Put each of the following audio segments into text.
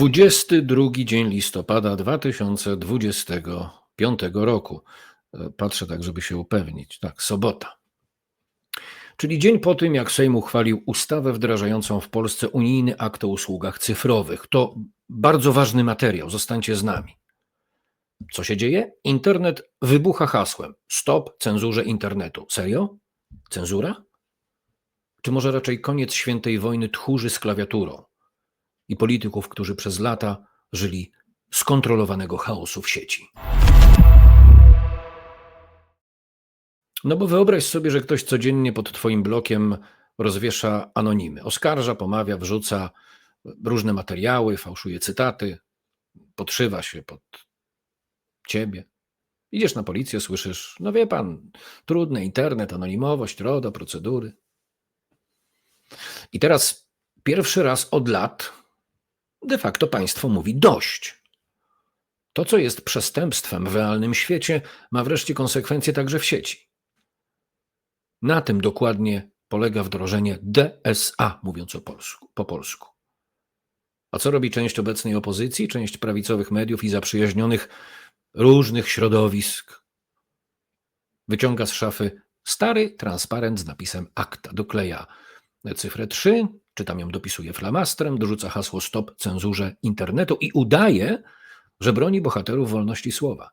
22 dzień listopada 2025 roku. E, Patrzę tak, żeby się upewnić. Tak, sobota. Czyli dzień po tym, jak Sejm uchwalił ustawę wdrażającą w Polsce unijny akt o usługach cyfrowych. To bardzo ważny materiał. Zostańcie z nami. Co się dzieje? Internet wybucha hasłem: Stop cenzurze internetu. Serio? Cenzura? Czy może raczej koniec świętej wojny tchórzy z klawiaturą i polityków, którzy przez lata żyli skontrolowanego chaosu w sieci? No bo wyobraź sobie, że ktoś codziennie pod Twoim blokiem rozwiesza anonimy. Oskarża, pomawia, wrzuca różne materiały, fałszuje cytaty, podszywa się pod Ciebie. Idziesz na policję, słyszysz, no wie pan, trudny internet, anonimowość, RODO, procedury. I teraz pierwszy raz od lat de facto państwo mówi dość. To, co jest przestępstwem w realnym świecie, ma wreszcie konsekwencje także w sieci. Na tym dokładnie polega wdrożenie DSA, mówiąc polsku, po polsku. A co robi część obecnej opozycji, część prawicowych mediów i zaprzyjaźnionych różnych środowisk? Wyciąga z szafy stary transparent z napisem akta, dokleja cyfrę 3, czy tam ją dopisuje flamastrem, dorzuca hasło stop cenzurze internetu i udaje, że broni bohaterów wolności słowa.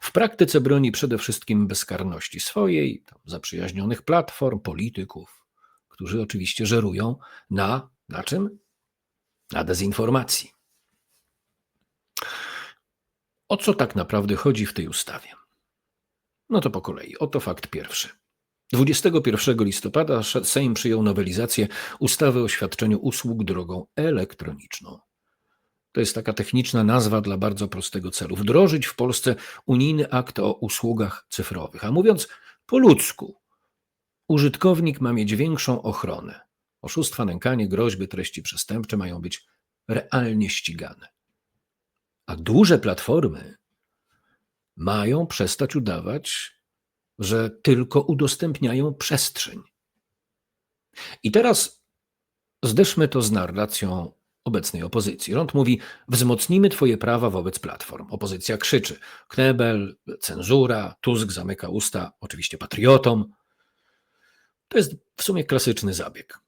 W praktyce broni przede wszystkim bezkarności swojej, zaprzyjaźnionych platform, polityków, którzy oczywiście żerują na, na czym? Na dezinformacji. O co tak naprawdę chodzi w tej ustawie? No to po kolei. Oto fakt pierwszy. 21 listopada Sejm przyjął nowelizację ustawy o świadczeniu usług drogą elektroniczną. To jest taka techniczna nazwa dla bardzo prostego celu. Wdrożyć w Polsce unijny akt o usługach cyfrowych. A mówiąc po ludzku, użytkownik ma mieć większą ochronę. Oszustwa, nękanie, groźby, treści przestępcze mają być realnie ścigane. A duże platformy mają przestać udawać, że tylko udostępniają przestrzeń. I teraz zderzmy to z narracją obecnej opozycji. Rząd mówi: wzmocnimy Twoje prawa wobec platform. Opozycja krzyczy: Knebel, cenzura, Tusk zamyka usta, oczywiście patriotom. To jest w sumie klasyczny zabieg.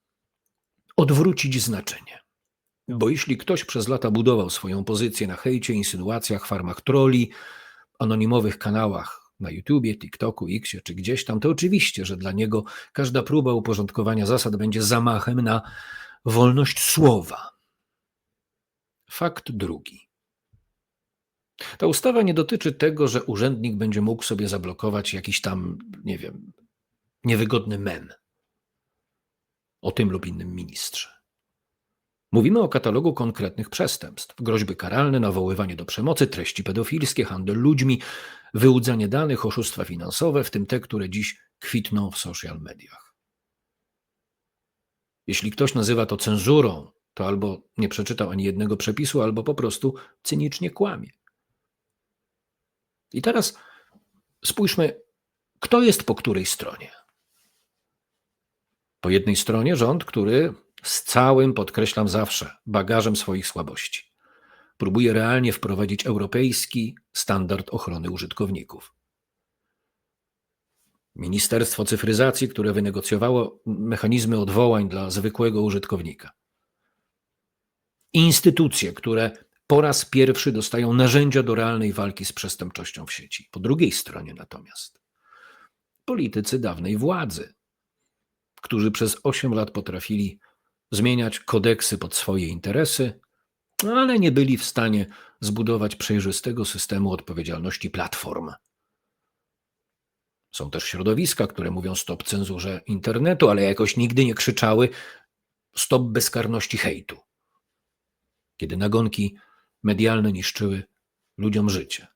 Odwrócić znaczenie. Bo jeśli ktoś przez lata budował swoją pozycję na hejcie, insynuacjach, farmach troli, anonimowych kanałach na YouTubie, TikToku, Xie czy gdzieś tam, to oczywiście, że dla niego każda próba uporządkowania zasad będzie zamachem na wolność słowa. Fakt drugi. Ta ustawa nie dotyczy tego, że urzędnik będzie mógł sobie zablokować jakiś tam, nie wiem, niewygodny mem o tym lub innym ministrze. Mówimy o katalogu konkretnych przestępstw: groźby karalne, nawoływanie do przemocy, treści pedofilskie, handel ludźmi, wyłudzanie danych, oszustwa finansowe, w tym te, które dziś kwitną w social mediach. Jeśli ktoś nazywa to cenzurą, to albo nie przeczytał ani jednego przepisu, albo po prostu cynicznie kłamie. I teraz spójrzmy, kto jest po której stronie. Po jednej stronie rząd, który z całym, podkreślam zawsze, bagażem swoich słabości próbuje realnie wprowadzić europejski standard ochrony użytkowników. Ministerstwo Cyfryzacji, które wynegocjowało mechanizmy odwołań dla zwykłego użytkownika. Instytucje, które po raz pierwszy dostają narzędzia do realnej walki z przestępczością w sieci. Po drugiej stronie natomiast politycy dawnej władzy, którzy przez 8 lat potrafili zmieniać kodeksy pod swoje interesy, ale nie byli w stanie zbudować przejrzystego systemu odpowiedzialności platform. Są też środowiska, które mówią stop cenzurze internetu, ale jakoś nigdy nie krzyczały stop bezkarności hejtu, kiedy nagonki medialne niszczyły ludziom życie.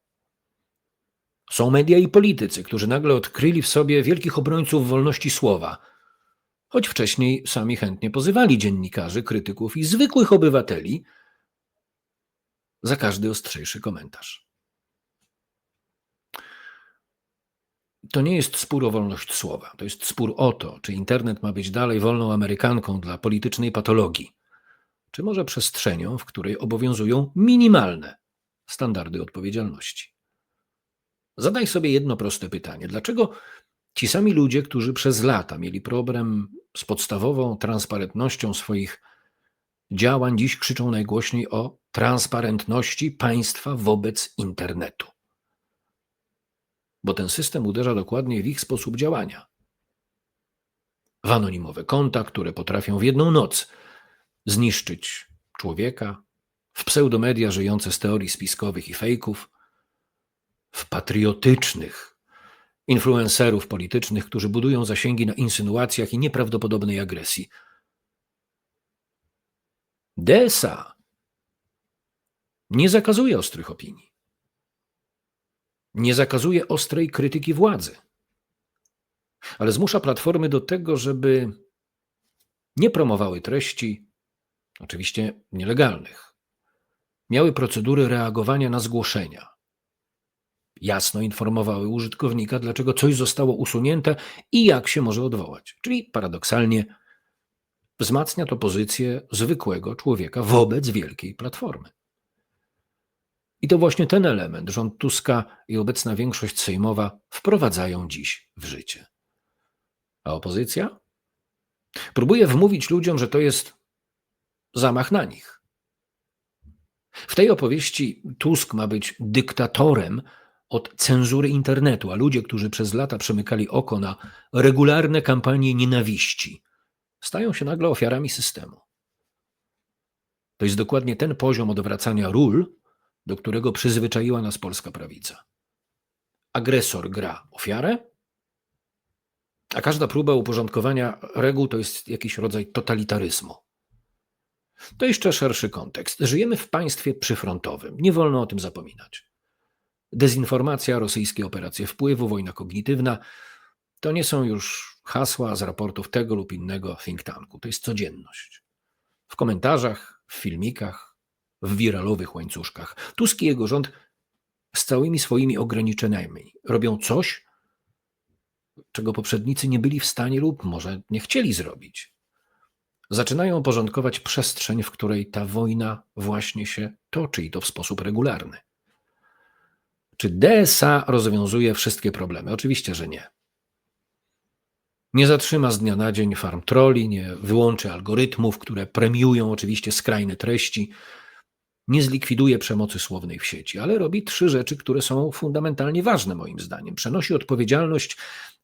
Są media i politycy, którzy nagle odkryli w sobie wielkich obrońców wolności słowa, choć wcześniej sami chętnie pozywali dziennikarzy, krytyków i zwykłych obywateli za każdy ostrzejszy komentarz. To nie jest spór o wolność słowa, to jest spór o to, czy internet ma być dalej wolną Amerykanką dla politycznej patologii, czy może przestrzenią, w której obowiązują minimalne standardy odpowiedzialności? Zadaj sobie jedno proste pytanie: dlaczego ci sami ludzie, którzy przez lata mieli problem z podstawową transparentnością swoich działań, dziś krzyczą najgłośniej o transparentności państwa wobec internetu? Bo ten system uderza dokładnie w ich sposób działania. W anonimowe konta, które potrafią w jedną noc zniszczyć człowieka, w pseudomedia żyjące z teorii spiskowych i fejków, w patriotycznych influencerów politycznych, którzy budują zasięgi na insynuacjach i nieprawdopodobnej agresji. DSA nie zakazuje ostrych opinii. Nie zakazuje ostrej krytyki władzy, ale zmusza platformy do tego, żeby nie promowały treści, oczywiście nielegalnych. Miały procedury reagowania na zgłoszenia. Jasno informowały użytkownika, dlaczego coś zostało usunięte i jak się może odwołać. Czyli paradoksalnie wzmacnia to pozycję zwykłego człowieka wobec wielkiej platformy. I to właśnie ten element rząd Tuska i obecna większość sejmowa wprowadzają dziś w życie. A opozycja? Próbuje wmówić ludziom, że to jest zamach na nich. W tej opowieści Tusk ma być dyktatorem od cenzury internetu, a ludzie, którzy przez lata przemykali oko na regularne kampanie nienawiści, stają się nagle ofiarami systemu. To jest dokładnie ten poziom odwracania ról, do którego przyzwyczaiła nas polska prawica. Agresor gra ofiarę, a każda próba uporządkowania reguł to jest jakiś rodzaj totalitaryzmu. To jeszcze szerszy kontekst. Żyjemy w państwie przyfrontowym. Nie wolno o tym zapominać. Dezinformacja, rosyjskie operacje wpływu, wojna kognitywna to nie są już hasła z raportów tego lub innego think tanku. To jest codzienność. W komentarzach, w filmikach, w wiralowych łańcuszkach. Tusk i jego rząd z całymi swoimi ograniczeniami robią coś, czego poprzednicy nie byli w stanie lub może nie chcieli zrobić. Zaczynają porządkować przestrzeń, w której ta wojna właśnie się toczy i to w sposób regularny. Czy DSA rozwiązuje wszystkie problemy? Oczywiście, że nie. Nie zatrzyma z dnia na dzień farm troli, nie wyłączy algorytmów, które premiują oczywiście skrajne treści, nie zlikwiduje przemocy słownej w sieci, ale robi trzy rzeczy, które są fundamentalnie ważne moim zdaniem. Przenosi odpowiedzialność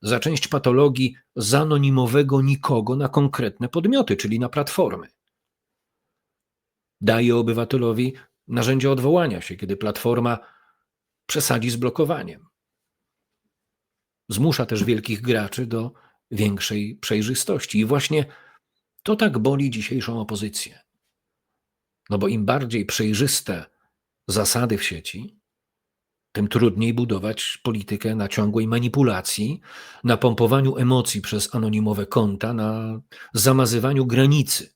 za część patologii z anonimowego nikogo na konkretne podmioty, czyli na platformy. Daje obywatelowi narzędzie odwołania się, kiedy platforma przesadzi z blokowaniem. Zmusza też wielkich graczy do większej przejrzystości. I właśnie to tak boli dzisiejszą opozycję. No bo im bardziej przejrzyste zasady w sieci, tym trudniej budować politykę na ciągłej manipulacji, na pompowaniu emocji przez anonimowe konta, na zamazywaniu granicy,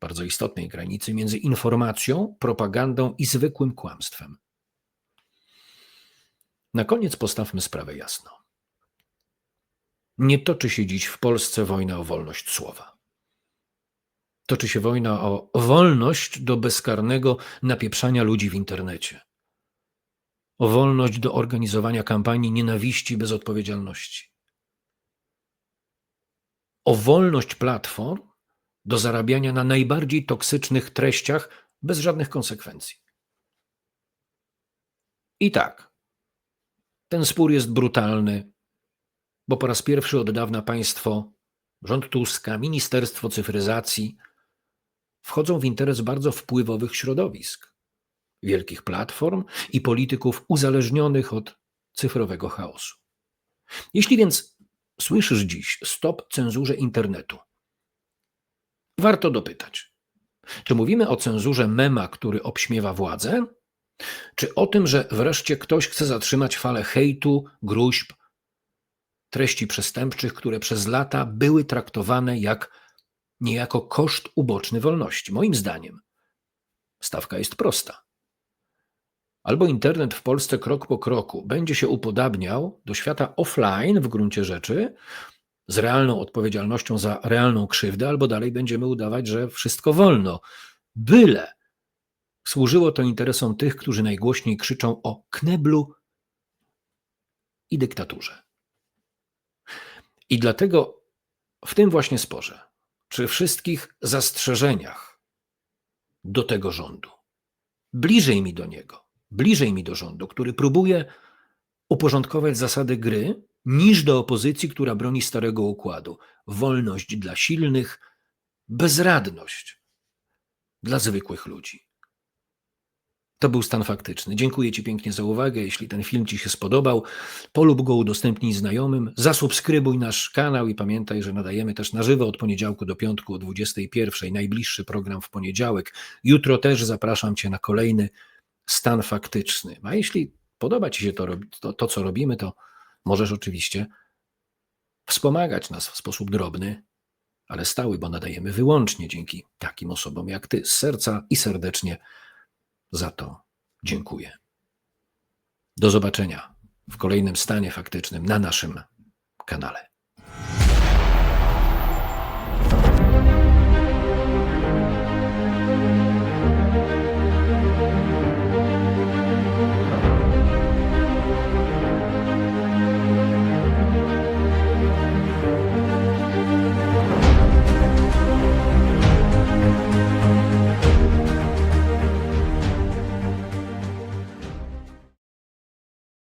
bardzo istotnej granicy między informacją, propagandą i zwykłym kłamstwem. Na koniec postawmy sprawę jasno. Nie toczy się dziś w Polsce wojna o wolność słowa. Toczy się wojna o wolność do bezkarnego napieprzania ludzi w internecie. O wolność do organizowania kampanii nienawiści bez odpowiedzialności. O wolność platform do zarabiania na najbardziej toksycznych treściach bez żadnych konsekwencji. I tak, ten spór jest brutalny, bo po raz pierwszy od dawna państwo, rząd Tuska, Ministerstwo Cyfryzacji wchodzą w interes bardzo wpływowych środowisk, wielkich platform i polityków uzależnionych od cyfrowego chaosu. Jeśli więc słyszysz dziś stop cenzurze internetu, warto dopytać, czy mówimy o cenzurze mema, który obśmiewa władzę, czy o tym, że wreszcie ktoś chce zatrzymać falę hejtu, gruźb, treści przestępczych, które przez lata były traktowane jak niejako koszt uboczny wolności? Moim zdaniem stawka jest prosta. Albo internet w Polsce krok po kroku będzie się upodabniał do świata offline w gruncie rzeczy, z realną odpowiedzialnością za realną krzywdę, albo dalej będziemy udawać, że wszystko wolno. Byle służyło to interesom tych, którzy najgłośniej krzyczą o kneblu i dyktaturze. I dlatego w tym właśnie sporze, przy wszystkich zastrzeżeniach do tego rządu, bliżej mi do niego, bliżej mi do rządu, który próbuje uporządkować zasady gry, niż do opozycji, która broni starego układu. Wolność dla silnych, bezradność dla zwykłych ludzi. To był stan faktyczny. Dziękuję Ci pięknie za uwagę. Jeśli ten film Ci się spodobał, polub go, udostępnij znajomym, zasubskrybuj nasz kanał i pamiętaj, że nadajemy też na żywo od poniedziałku do piątku o 21. Najbliższy program w poniedziałek. Jutro też zapraszam Cię na kolejny stan faktyczny. A jeśli podoba Ci się to, to, to co robimy, to możesz oczywiście wspomagać nas w sposób drobny, ale stały, bo nadajemy wyłącznie dzięki takim osobom jak Ty z serca i serdecznie za to dziękuję. Do zobaczenia w kolejnym stanie faktycznym na naszym kanale.